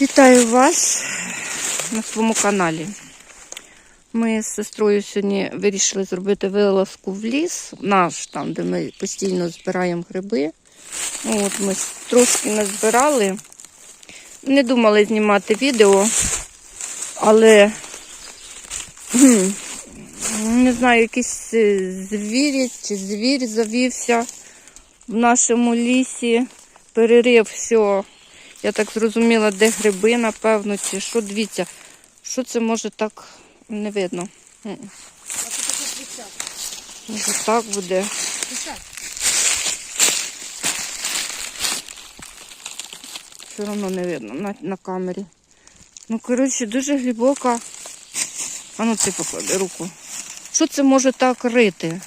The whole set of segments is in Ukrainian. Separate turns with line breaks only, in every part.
Вітаю вас на своєму каналі. Ми з сестрою сьогодні вирішили зробити вилазку в ліс, наш там, де ми постійно збираємо гриби. Ну, От ми трошки назбирали. Не думали знімати відео, але не знаю, якийсь е, звір чи звір завівся в нашому лісі, перерив все. Я так зрозуміла, де гриби, напевно, чи що. Дивіться, що це може так не видно. Може так буде. Все одно не видно на, на камері. Ну, коротше, дуже глибока. А ну ти поклади руку. Що це може так рити?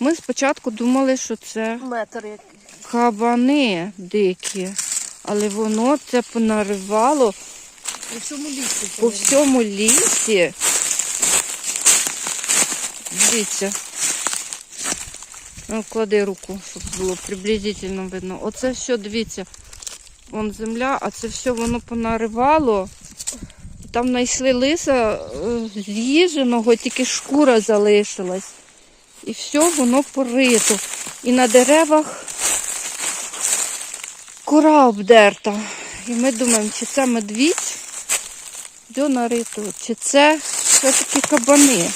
Ми спочатку думали, що це
Метр який.
кабани дикі, але воно це понаривало
У всьому лісі.
по всьому лісі. Дивіться. Ну, клади руку, щоб було приблизительно видно. Оце все, дивіться, вон земля, а це все воно понаривало. Там знайшли лиса е, з'їженого, тільки шкура залишилась. І все воно порито. І на деревах кора обдерта. І ми думаємо, чи це медвідь, де нарито, чи це все-таки кабани.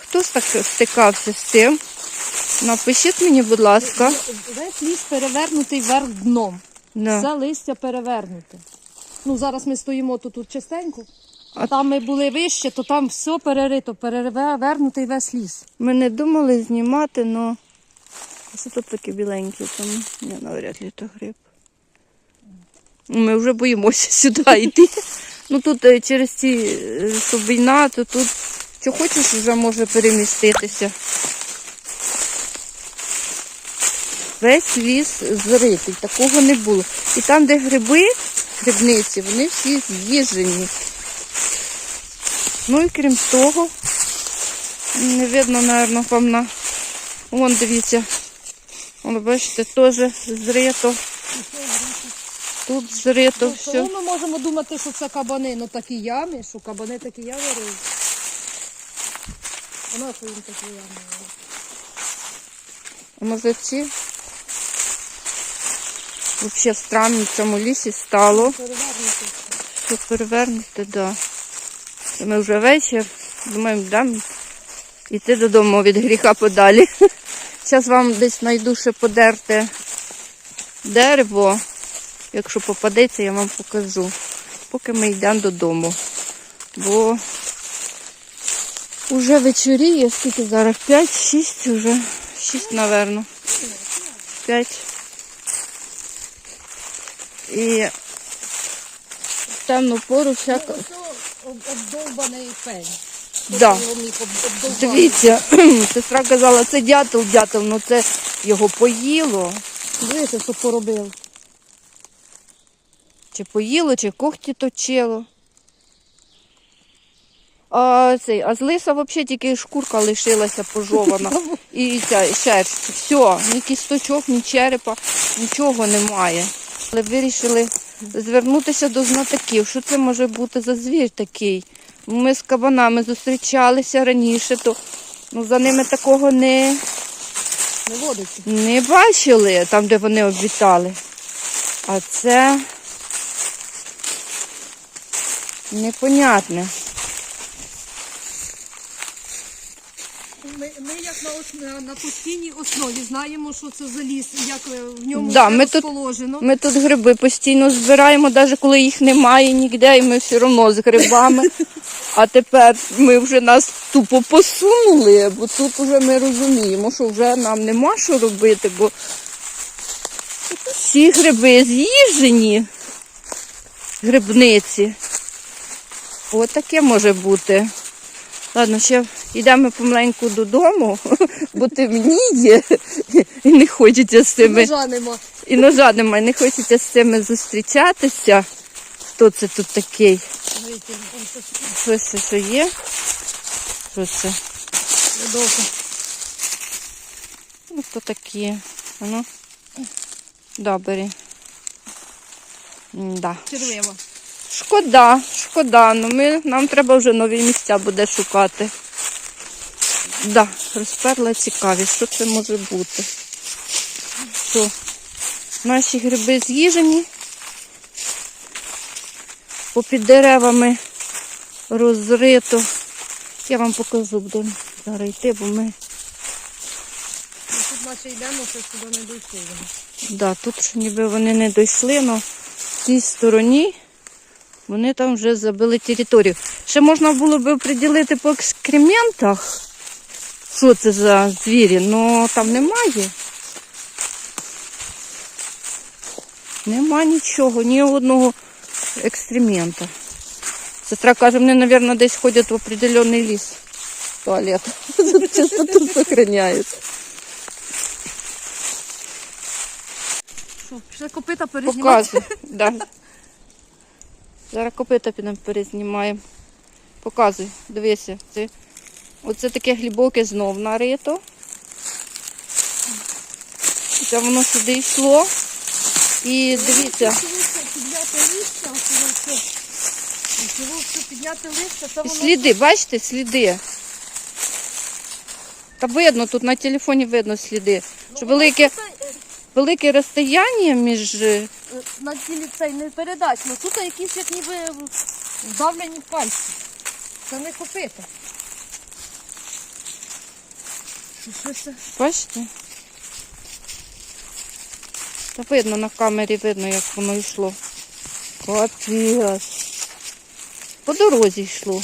Хтось так стикався з цим? Напишіть мені, будь ласка.
Весь ліс перевернутий вверх дном.
Да.
Все листя перевернуте. Ну, зараз ми стоїмо тут, тут частенько.
А-
А там ми були вище, то там все перерито, перевернутий весь ліс.
Ми не думали знімати, але що тут таке біленьке? Там ні, навряд ли то гриб. Ми вже боїмося сюди йти. Ну тут е, через ці е, що війна, то тут що хочеш, вже може переміститися. Весь ліс зритий, такого не було. І там, де гриби, грибниці, вони всі з'їжджені. Ну і крім того, не видно, напевно, вам на. Вон, дивіться. Вон, бачите, теж зрито. Тут зрито
Ну,
все.
Тому ми можемо думати, що це кабани, ну такі ями, що кабани такі ями риють. Вона що їм такі ями. риють?
А може ці? Взагалі странно в цьому лісі стало. Все перевернути, да. І ми вже вечір. Думаємо, йдемо йти додому від гріха подалі. Зараз вам десь знайду ще подерте дерево. Якщо попадеться, я вам покажу. Поки ми йдемо додому. Бо вже вечоріє, скільки зараз? 5-6 вже. 6, напевно. 5. І в темну пору всяка.
Обдовбаний пень.
Да. Дивіться, сестра казала, це дятел, дятел, ну це його поїло.
Дивіться, що поробив.
Чи поїло, чи когті точило. А, цей, а з лиса взагалі тільки шкурка лишилася пожована. І ця шерсть. Все, ні кісточок, ні черепа, нічого немає. Але вирішили звернутися до знатоків. Що це може бути за звір такий? Ми з кабанами зустрічалися раніше, то ну, за ними такого не,
Не водиться.
не бачили там, де вони обітали. А це непонятне.
Ми, ми як на, ос- на, на постійній основі знаємо, що це за ліс, і як е, в ньому
Да,
все
ми тут-
розположено.
Ми тут гриби постійно збираємо, навіть коли їх немає ніде, і ми все одно з грибами. А тепер ми вже нас тупо посунули, бо тут вже ми розуміємо, що вже нам нема що робити, бо всі гриби з'їжджені, грибниці. Ось таке може бути. Ладно, ще йдемо помаленьку додому, бо темніє і не хочеться з цими.
Ножа нема.
І ножа немає, не хочеться з цими зустрічатися. Хто це тут такий? Що це що є? Що це?
недовго.
Ну, хто такі? А Ну, да. Да.
червива.
Шкода, шкода. Ну ми, нам треба вже нові місця буде шукати. Да, розперла цікаві, що це може бути. Що? Наші гриби з'їжені. Попід деревами розрито. Я вам покажу, будемо зараз йти, бо ми.
Тут наче йдемо, що сюди не дійшли. вони.
Да, тут ніби вони не дійшли, але в цій стороні вони там вже забили територію. Ще можна було би приділити по екскрементах, що це за звірі, але там немає. Нема нічого, ні одного екстремента. Сестра каже, вони, мабуть, десь ходять в определенний ліс. Туалет. Чистоту сохраняють.
Що, пішли копита перезнімати?
Показуй. Да. Зараз копита підемо перезнімаємо. Показуй, дивися. Це, оце таке глибоке знов нарито. Це воно сюди йшло. І дивіться, сліди, бачите, сліди. Та видно, тут на телефоні видно сліди. Що велике, велике розстояння між. е,
на тілі цей не передач, ну тут якісь як ніби вдавлені пальці. Це не копита. Що це?
Бачите? Та видно на камері, видно, як воно йшло. Капець. По дорозі йшло.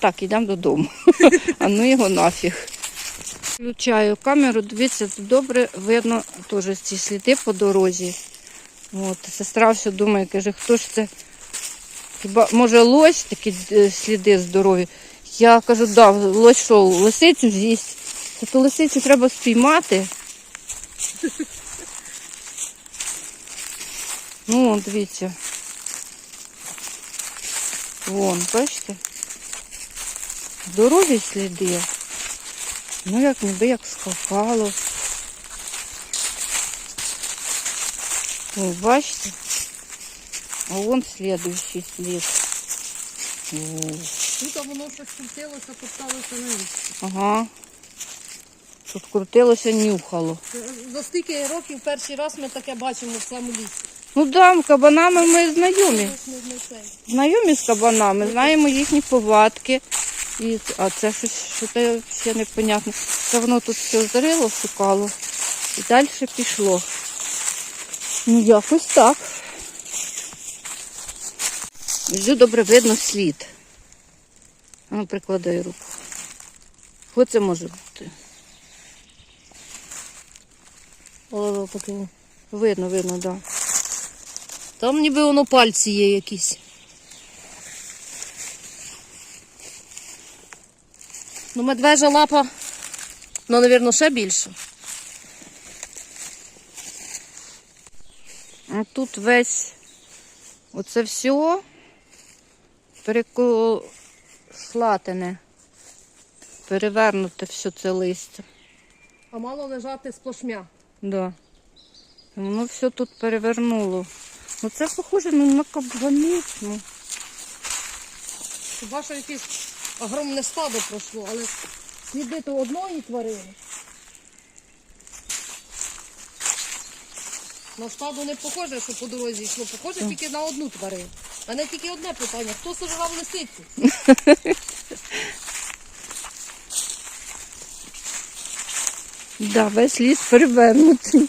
Так, йдемо додому. А ну його нафіг. Включаю камеру, дивіться, добре видно теж ці сліди по дорозі. От, сестра все думає, каже, хто ж це? Хіба може лось такі е, сліди здорові? Я кажу, да, лось що, лисицю з'їсть. Ту лисицю треба спіймати. Ну, дивіться. Вон, бачите? Здорові сліди. Ну, як ніби як скакало. О, бачите? А вон слідуючий слід.
Тут воно щось крутилося, топталося на листя.
ага. Тут крутилося, нюхало.
За стільки років перший раз ми таке бачимо в цьому лісі.
Ну да, кабанами ми знайомі. Знайомі з кабанами, знаємо їхні повадки. І, а це щось що це ще непонятно. Це воно тут все зарило, шукало. І далі пішло. Ну, якось так. Внизу добре видно слід. А ну, прикладай руку. Що це може бути?
О.
Видно, видно, так. Да.
Там ніби воно пальці є якісь. Ну, медвежа лапа, ну, мабуть, ще більше.
А тут весь оце все перекошлатене, перевернуте все це листя.
А мало лежати сплошмя.
Да. Воно все тут перевернуло. Ну це похоже ну, на кабани. Ну.
Хіба що якесь огромне стадо пройшло, але сліди то одної тварини. На стадо не похоже, що по дорозі йшло, похоже тільки на одну тварину. У мене тільки одне питання: хто сожрав лисицю?
Да, весь ліс перевернутий.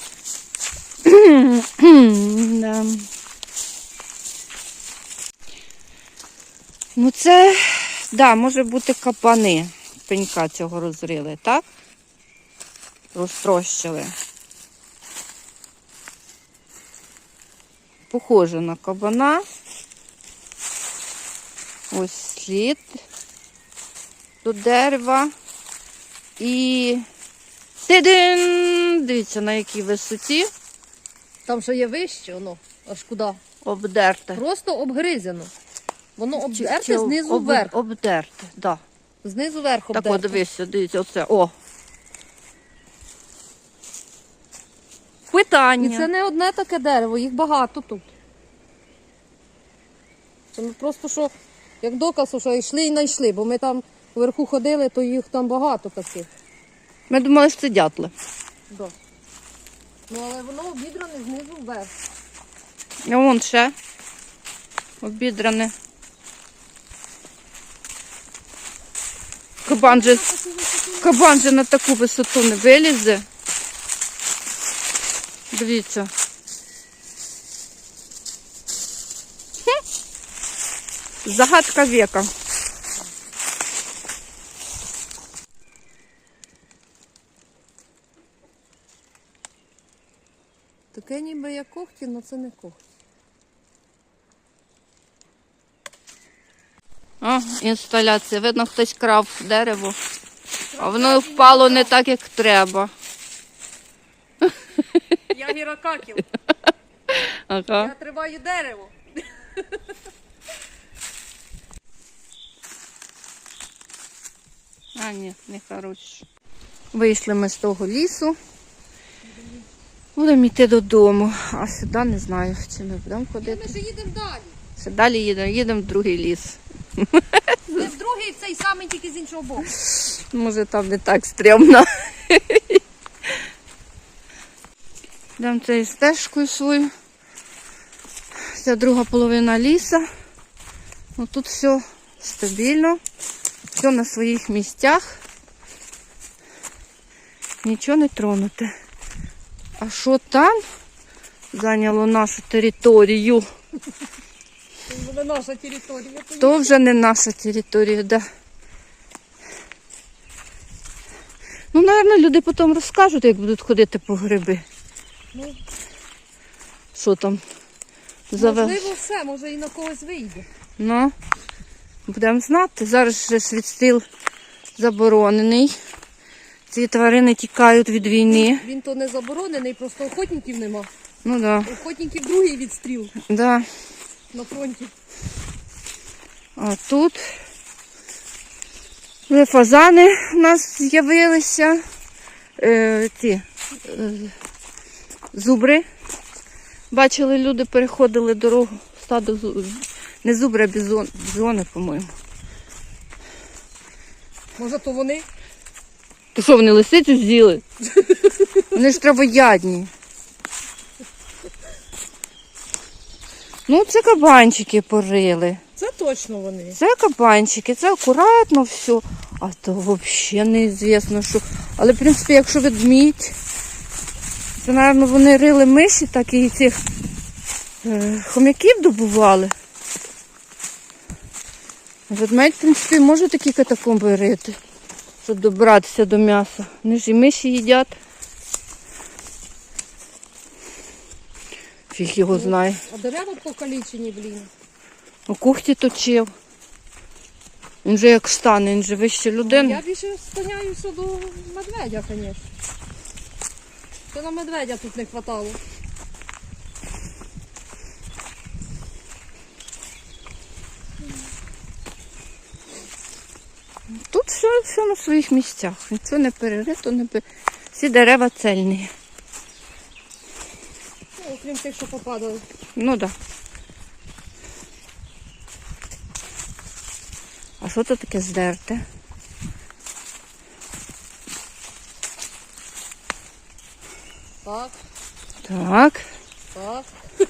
да. Ну це, да, може бути капани. Пенька цього розрили, так? Розтрощили. Похоже на кабана. Ось слід до дерева. І Тидин! Дивіться, на якій висоті
Там ще є вище, воно, аж куди.
обдерте.
Просто обгризено. Воно обдерте знизу
об-
вверх.
Обдерте, да.
Знизу вверх
Так
обдерте.
от, дивіться, дивіться, оце, о. Питання.
І це не одне таке дерево, їх багато тут. Це ми просто що, як доказ, що йшли і знайшли, бо ми там вверху ходили, то їх там багато таких.
Ми думали, що це дятли.
Да. Ну але воно обідране знизу вверх.
А вон ще обідране. Кабан же, кабан же на таку висоту не вилізе. Дивіться. Загадка века.
Таке ніби як когті, але це не когті.
О, інсталяція. Видно, хтось крав дерево, а воно впало не так, як треба.
Я гіракаків,
Ага.
я триваю дерево.
А, ні, не хороші. Вийшли ми з того лісу. Будемо йти додому. А сюди не знаю, чи ми будемо
Ми ще їдемо далі.
Ще далі їдемо, їдемо в другий ліс.
Ми в другий в цей самий тільки з іншого боку.
Може там не так стрьомно. Йдемо цією стежкою свою. Це друга половина ліса. Ну, тут все стабільно, все на своїх місцях. Нічого не тронуте. А що там зайняло нашу територію?
Буде наша територія.
То вже не наша територія, да. Ну, напевно, люди потім розкажуть, як будуть ходити по гриби.
Ну.
Що там? Завел.
Можливо, все, може і на когось вийде.
Ну, будемо знати. Зараз же ж заборонений. Ці тварини тікають від війни.
Він то не заборонений, просто охотників нема.
Ну да.
Охотників другий відстріл
да.
На фронті.
А тут вже фазани у нас з'явилися. Е, ці е, зубри. Бачили, люди переходили дорогу. Стадо не зубри, а бізон, бізони, по-моєму.
Може, то вони?
То що, вони лисицю з'їли? Вони ж травоядні. Ну, це кабанчики порили.
Це точно вони.
Це кабанчики, це акуратно все. А то взагалі неізвісно, що. Але, в принципі, якщо ведмідь, то, мабуть, вони рили миші, так і цих е, хомяків добували. Ведмедь, в принципі, може такі катакомби рити, щоб добратися до м'яса. Вони ж і миші їдять. Фіг його знає.
А дерева покалічені, блін.
У кухті точив. Він же як стане, він же вище людини.
Я більше склоняюся до медведя, звісно. Це на медведя тут не хватало.
Тут все, все на своїх місцях. Нічого не перерито, не пер... всі дерева цельні.
Окрім тих, що попадали.
Ну так. Да. А що це таке здерте?
Так,
Так,
так.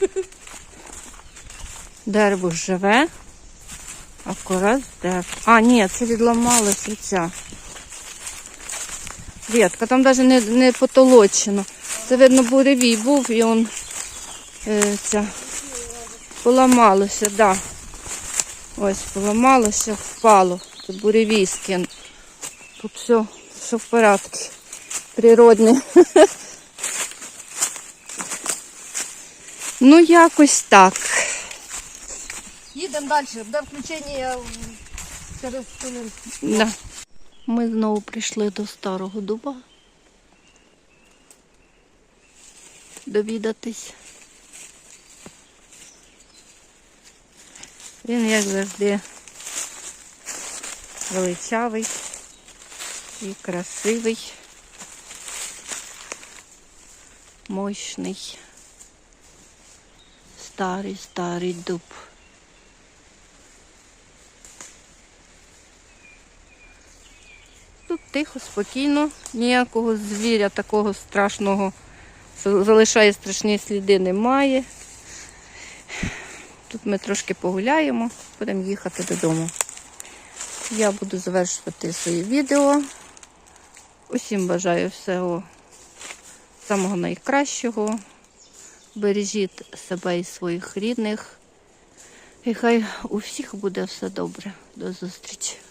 дерево живе. Акурат здерте. А, ні, це відламалася ця. Ветка, там навіть не, не потолочено. Це, видно, буревій був і он е, ця, поламалося. Да. Ось, поламалося, впало. Це буревій скин. Тут все, все в порядку. Природне. Ну, якось так.
Їдемо далі. Буде включення м, через хвилин.
Да. Ми знову прийшли до старого дуба. Довідатись. Він, як завжди, величавий і красивий. мощний. Старий, старий дуб. Тут тихо, спокійно, ніякого звіря такого страшного, залишає страшні сліди, немає. Тут ми трошки погуляємо, будемо їхати додому. Я буду завершувати своє відео. Усім бажаю всього самого найкращого. Бережіть себе і своїх рідних. І хай у всіх буде все добре. До зустрічі.